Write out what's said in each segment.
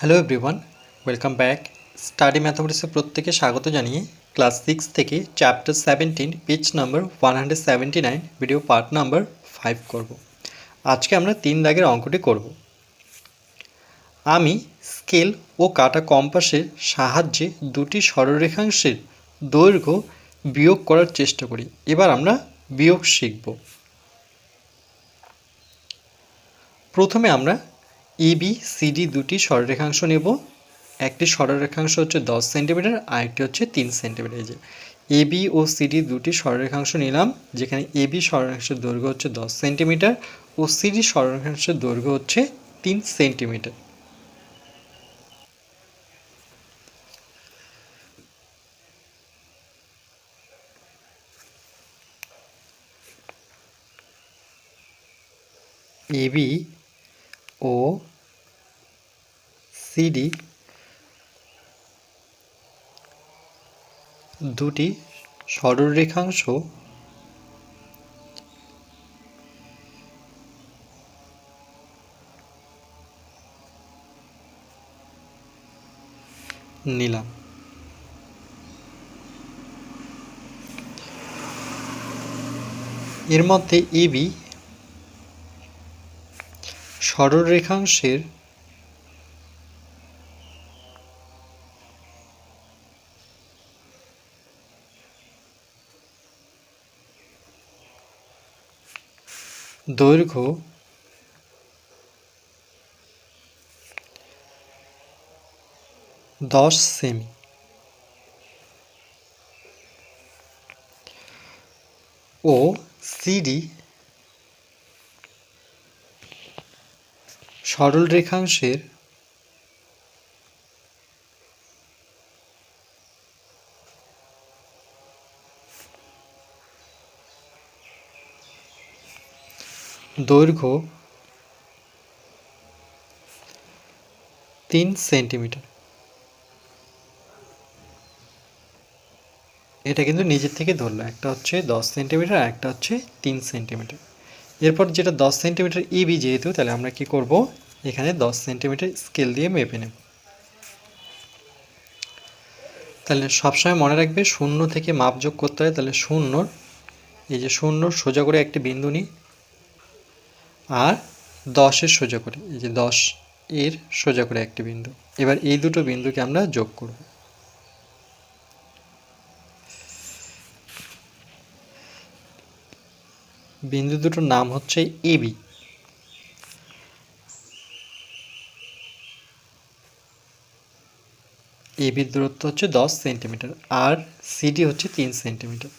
Hello everyone welcome back study ম্যাথামেটিক্সে প্রত্যেকে স্বাগত জানিয়ে ক্লাস সিক্স থেকে chapter seventeen page number one hundred seventy nine video part number five করব। আজকে আমরা তিন দাগের অঙ্কটি করব। আমি স্কেল ও কাটা কম্পাসের সাহায্যে দুটি সরলরেখাংশের দৈর্ঘ্য বিয়োগ করার চেষ্টা করি। এবার আমরা বিয়োগ শিখব। প্রথমে আমরা এ, বি সিডি দুটি সরলরেখাংশ নেব। একটি সরলরেখাংশ হচ্ছে দশ সেন্টিমিটার আর একটি হচ্ছে তিন সেন্টিমিটার। যে এ, বি ও সিডি দুটি সরলরেখাংশ নিলাম, যেখানে এ, বি সরলরেখাংশের দৈর্ঘ্য হচ্ছে দশ সেন্টিমিটার ও সিডি সরলরেখাংশের দৈর্ঘ্য হচ্ছে তিন সেন্টিমিটার। এবি ও সিডি দুটি সরলরেখাংশ নিলাম। এর মধ্যে এবি সরলরেখাংশের দৈর্ঘ্য দশ সেমি। ও সিডি সরল রেখাংশের দৈর্ঘ্য তিন সেন্টিমিটার। এটা কিন্তু নিজের থেকে ধরলো। একটা হচ্ছে দশ সেন্টিমিটার একটা হচ্ছে তিন সেন্টিমিটার। এরপর যেটা দশ সেন্টিমিটার ইবি যেহেতু, তাহলে আমরা কি করব? এখানে দশ সেন্টিমিটার স্কেল দিয়ে মেপে নেব। তাহলে সবসময় মনে রাখবে, শূন্য থেকে মাপ যোগ করতে হয়, তাহলে শূন্যর, এই যে শূন্য সোজা করে একটি বিন্দু নিই আর দশের সোজা করে, এই যে দশ এর সোজা করে একটি বিন্দু। এবার এই দুটো বিন্দুকে আমরা যোগ করব। বিন্দু দুটোর নাম হচ্ছে এবি এবির দূরত্ব হচ্ছে দশ সেন্টিমিটার আর সিডি হচ্ছে তিন সেন্টিমিটার।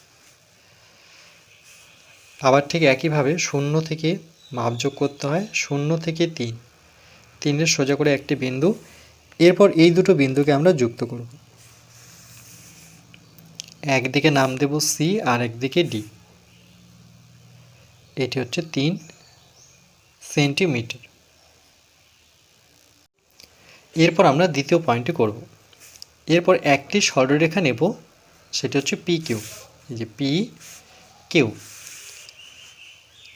আবার ঠিক একইভাবে শূন্য থেকে মাপ যোগ করতে হয় শূন্য থেকে তিন। তিনের সোজা করে একটি বিন্দু। এরপর এই দুটো বিন্দুকে আমরা যুক্ত করব। একদিকে নাম দেব সি আর একদিকে ডি এটি হচ্ছে তিন সেন্টিমিটার। এরপর আমরা দ্বিতীয় পয়েন্টটি করব। এরপর একটি সরলরেখা নেব, সেটা হচ্ছে পি কিউ এই যে পি কিউ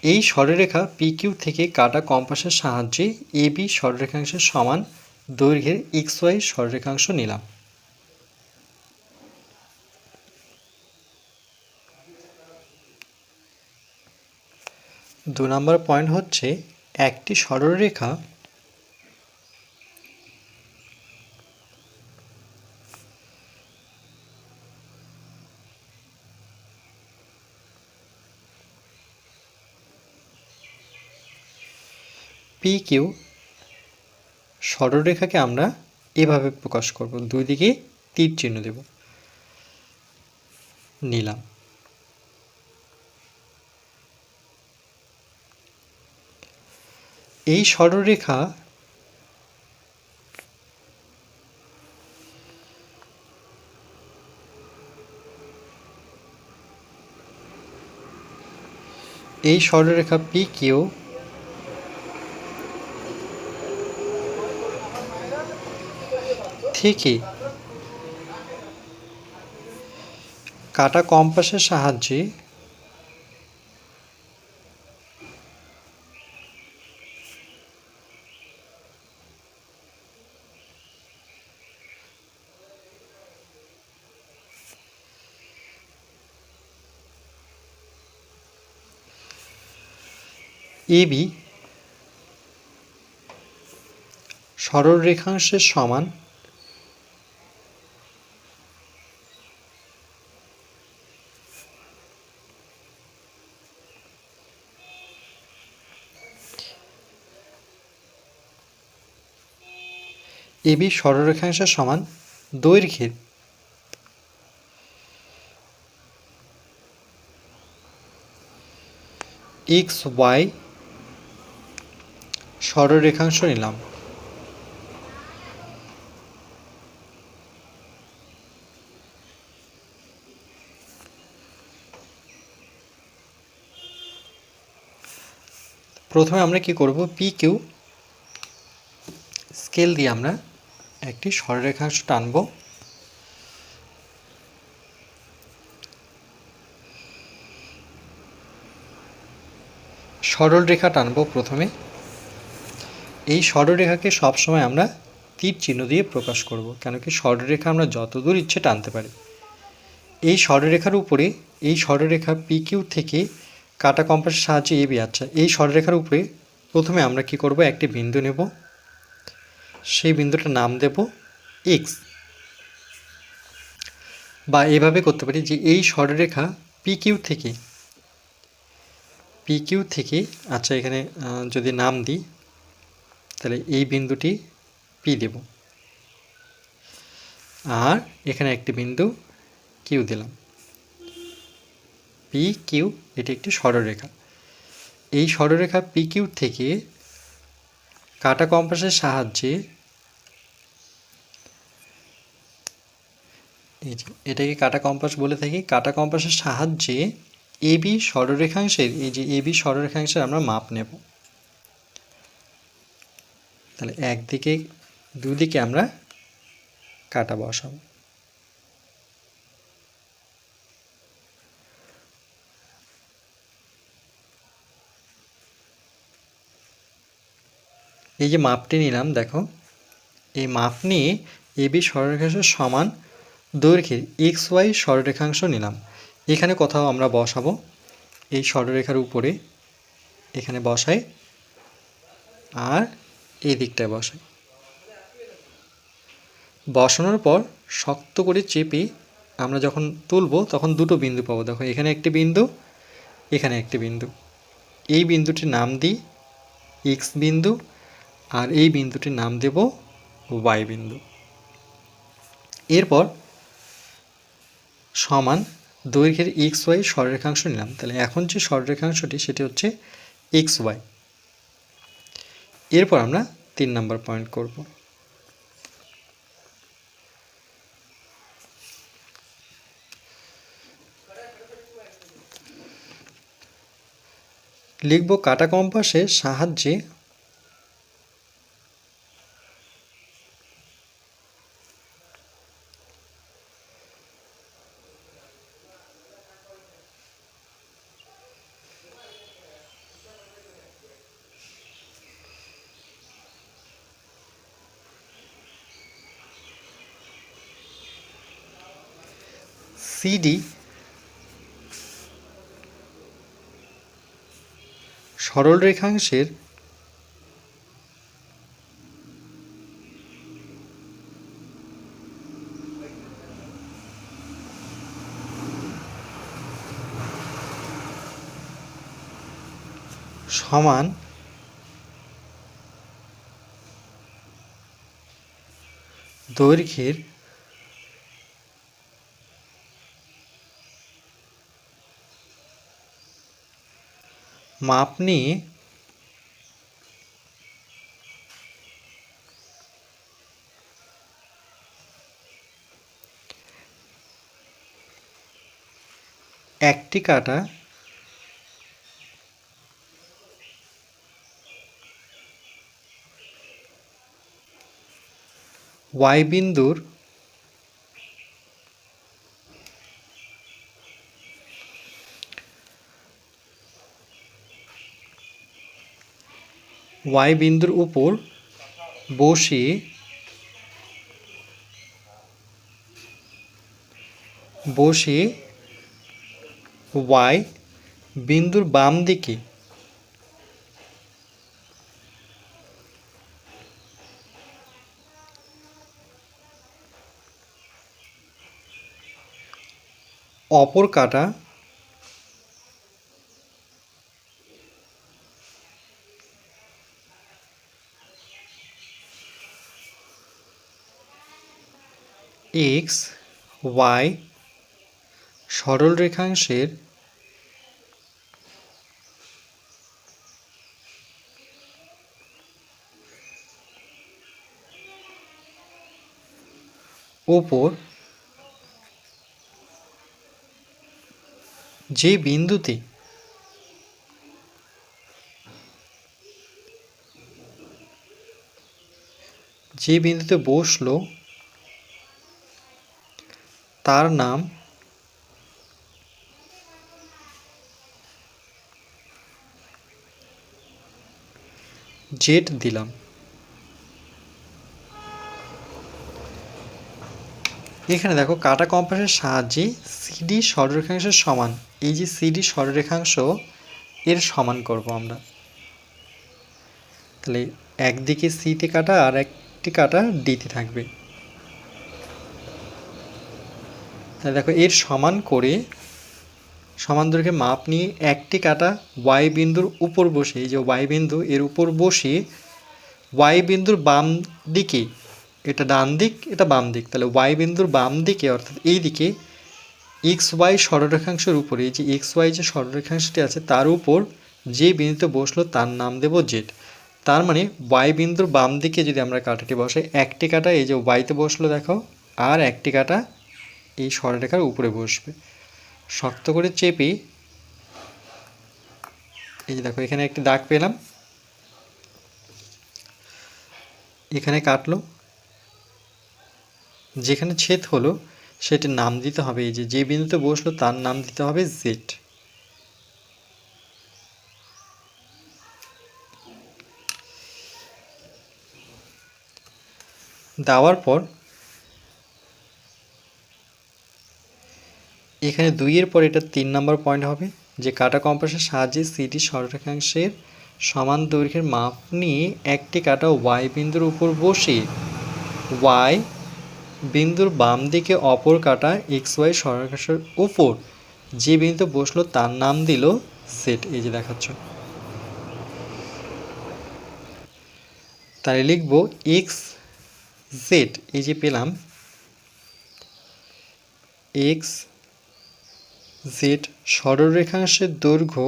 এই সরলরেখা পিকিউ থেকে কাটা কম্পাসের সাহায্যে এ বি সরলরেখাংশের সমান দৈর্ঘ্যের এক্স ওয়াই সরলরেখাংশ নিলাম। দু নম্বর পয়েন্ট হচ্ছে একটি সরলরেখা পি কিউ সরলরেখাকে আমরা এভাবে প্রকাশ করব। দুই দিকে তীর চিহ্ন দেব। নিলাম। এই সরলরেখা এই সরলরেখা পি কিউ ঠিকই কাটা কম্পাসের সাহায্যে এবি সরলরেখাংশের সমান এবি সরলরেখাংশের সমান দৈর্ঘ্যের এক্স ওয়াই সরলরেখাংশ নিলাম। প্রথমে আমরা কি করব? পি কিউ স্কেল দিয়ে আমরা একটি সরলরেখাংশ টানব। সরল রেখা টানব প্রথমে। এই সরলরেখাকে সবসময় আমরা তীর চিহ্ন দিয়ে প্রকাশ করব, কেন কি সরলরেখা আমরা যত দূর ইচ্ছে টানতে পারি। এই সরলরেখার উপরে, এই সরলরেখা পি কিউ থেকে কাটা কম্পাসের সাহায্যে এবি আচ্ছা এই সরলরেখার উপরে প্রথমে আমরা কি করব, একটি বিন্দু নেব। সেই বিন্দুটার নাম দেব এক্স বা এভাবে করতে পারি যে এই সরলরেখা পি কিউ থেকে পি কিউ থেকে আচ্ছা এখানে যদি নাম দিই, তাহলে এই বিন্দুটি পি দেব। আর এখানে একটি বিন্দু কিউ দিলাম। পি কিউ এটি একটি সরলরেখা। এই সরলরেখা পি কিউ থেকে কাটা কম্পাসের সাহায্যে এই এটাকে কাটা কম্পাস বলে থাকি। কাটা কম্পাসের সাহায্যে এবি সরলরেখাংশের এই যে এবি সরলরেখাংশের আমরা মাপ নেব। তাহলে একদিকে, দুদিকে আমরা কাটা বসাবো। এই যে মাপটি নিলাম, দেখো। এই মাপ নিয়ে এবি সরলরেখাংশের সমান দৈর্ঘ্যের এক্স ওয়াই সরলরেখাংশ নিলাম। এখানে কোথাও আমরা বসাবো। এই সরলরেখার উপরে এখানে বসাই আর এই দিকটায় বসাই। বসানোর পর শক্ত করে চেপে আমরা যখন তুলবো তখন দুটো বিন্দু পাবো। দেখো, এখানে একটি বিন্দু, এখানে একটি বিন্দু। এই বিন্দুটির নাম দিই এক্স বিন্দু আর এই বিন্দুটির নাম দেব ওয়াই বিন্দু। এরপর সমান দৈর্ঘ্যের এক্স ওয়াই সরলরেখাংশ নিলাম। তাহলে এখন যে সরলরেখাংশটি, সেটি হচ্ছে এক্স ওয়াই এরপর আমরা তিন নম্বর পয়েন্ট করব। লিখব কাটা কম্পাসের সাহায্যে সিডি সরল রেখাংশের সমান দৈর্ঘ্যের মাপ নিয়ে একটি কাটা ওয়াই বিন্দুর ওয়াই বিন্দুর উপর বসিয়ে বসিয়ে ওয়াই বিন্দুর বাম দিকে অপর কাটা এক্স ওয়াই সরল রেখাংশের ওপর যে বিন্দুতে যে বিন্দুতে বসল তার নাম জেড দিলাম। এখানে দেখো, কাটা কম্পাসের সাহায্যে সিডি সরলরেখাংশের সমান, এই যে সিডি সরলরেখাংশ, এর সমান করব আমরা। তাহলে একদিকে সিতে কাটা আর একটি কাটা ডিতে থাকবে তাহলে দেখো, এর সমান করে, সমান দৈর্ঘ্যে মাপ নিয়ে একটি কাটা ওয়াই বিন্দুর উপর বসে, এই যে ওয়াই বিন্দু, এর উপর বসে ওয়াই বিন্দুর বাম দিকে, এটা ডান দিক, এটা বাম দিক, তাহলে ওয়াই বিন্দুর বাম দিকে, অর্থাৎ এই দিকে এক্স ওয়াই সরলরেখাংশের উপরে, এই যে এক্স ওয়াই যে সরলরেখাংশটি আছে, তার উপর যে বিন্দুতে বসল, তার নাম দেব জেড তার মানে ওয়াই বিন্দুর বাম দিকে যদি আমরা কাটাটি বসাই, একটি কাটা, এই যে ওয়াইতে বসল, দেখো, আর একটি কাটা এই সরলরেখার উপরে বসবে। শক্ত করে চেপে এই দেখো, এখানে একটি দাগ পেলাম। এখানে কাটলো। যেখানে ছেদ হলো, সেটির নাম দিতে হবে এই যে যে বিন্দুতে বসল, তার নাম দিতে হবে জেড দেওয়ার পর এখানে দুইয়ের পর এটা তিন নম্বর পয়েন্ট হবে, যে কাটা কম্পাসের সাহায্যে সিটি সরলরেখাংশের সমান দৈর্ঘ্যের মাপ নিয়ে একটি কাটা ওয়াই বিন্দুর উপর বসে ওয়াই বিন্দুর বাম দিকে অপর কাটা এক্স ওয়াই সরলরেখাংশের উপর যে বিন্দু বসল তার নাম দিল সেট এই যে দেখাচ্ছ। তাহলে লিখব এক্স জেড এই যে পেলাম। এক্স জেড সরলরেখাংশের দৈর্ঘ্য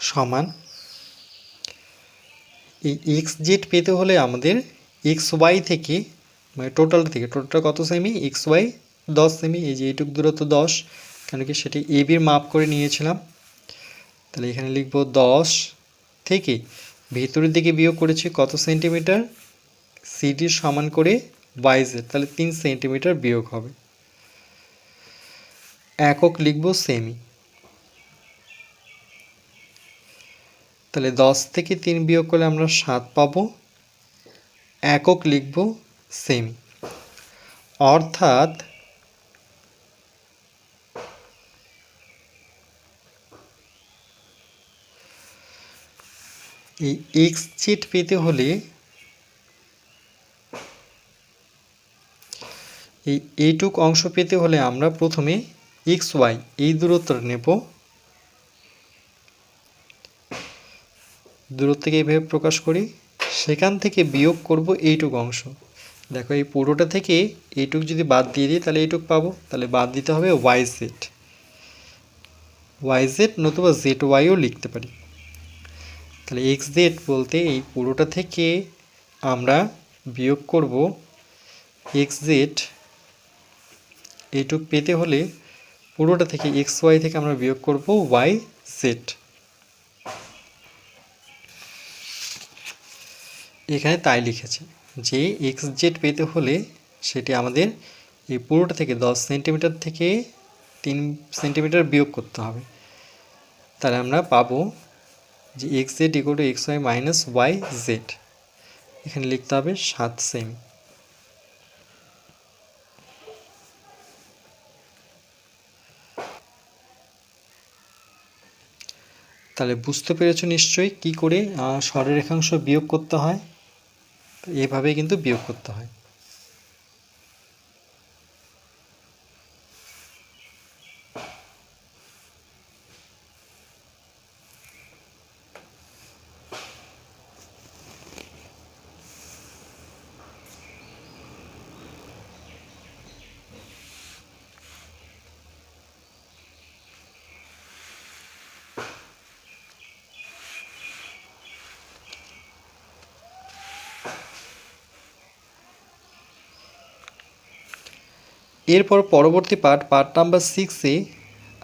সমান এই এক্স জেড পেতে হলে আমাদের এক্স ওয়াই থেকে মানে টোটাল থেকে টোটাল কত সেমি এক্স ওয়াই দশ সেমি এই যে এইটুক দূরত্ব দশ। কেন কি সেটি এবির মাপ করে নিয়েছিলাম। তাহলে এখানে লিখব দশ। থেকে ভেতরের দিকে বিয়োগ করেছি কত সেন্টিমিটার? সিডির সমান করে ওয়াইজের তাহলে তিন সেন্টিমিটার বিয়োগ হবে। একক লিখব সেমি তাহলে দশ থেকে তিন বিয়োগ করলে আমরা সাত পাবো। একক লিখব সেমি অর্থাৎ এই এক্স জেড পেতে হলে এই এইটুক অংশ পেতে হলে আমরা প্রথমে এক্স ওয়াই এই দূরত্বটা নেব। দূরত্বকে এইভাবে প্রকাশ করি সেখান থেকে বিয়োগ করব এইটুক অংশ। দেখো এই পুরোটা থেকে এইটুক যদি বাদ দিয়ে দিই তাহলে এইটুক পাবো। তাহলে বাদ দিতে হবে ওয়াই জেড ওয়াই জেড নতুবা জেড ওয়াইও লিখতে পারি। তাহলে এক্স জেড বলতে এই পুরোটা থেকে আমরা বিয়োগ করব এক্স জেড এইটুক পেতে হলে পুরোটা থেকে এক্স ওয়াই থেকে আমরা বিয়োগ করব ওয়াই জেড এখানে তাই লিখেছে যে এক্স জেড পেতে হলে সেটি আমাদের এই পুরোটা থেকে দশ সেন্টিমিটার থেকে তিন সেন্টিমিটার বিয়োগ করতে হবে। তাহলে আমরা পাবো যে X Z equal to X Y minus Y Z এখানে লিখতে হবে সাত সেমি তাহলে বুঝতে পেরেছ নিশ্চয়ই কি করে সরলরেখাংশ বিয়োগ করতে হয়? তো এভাবেই কিন্তু বিয়োগ করতে হয়। এরপর পরবর্তী পার্ট পার্ট নাম্বার সিক্সে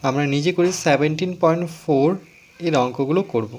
আমরা নিজে করে সেভেন্টিন পয়েন্ট ফোর এর অঙ্কগুলো করব।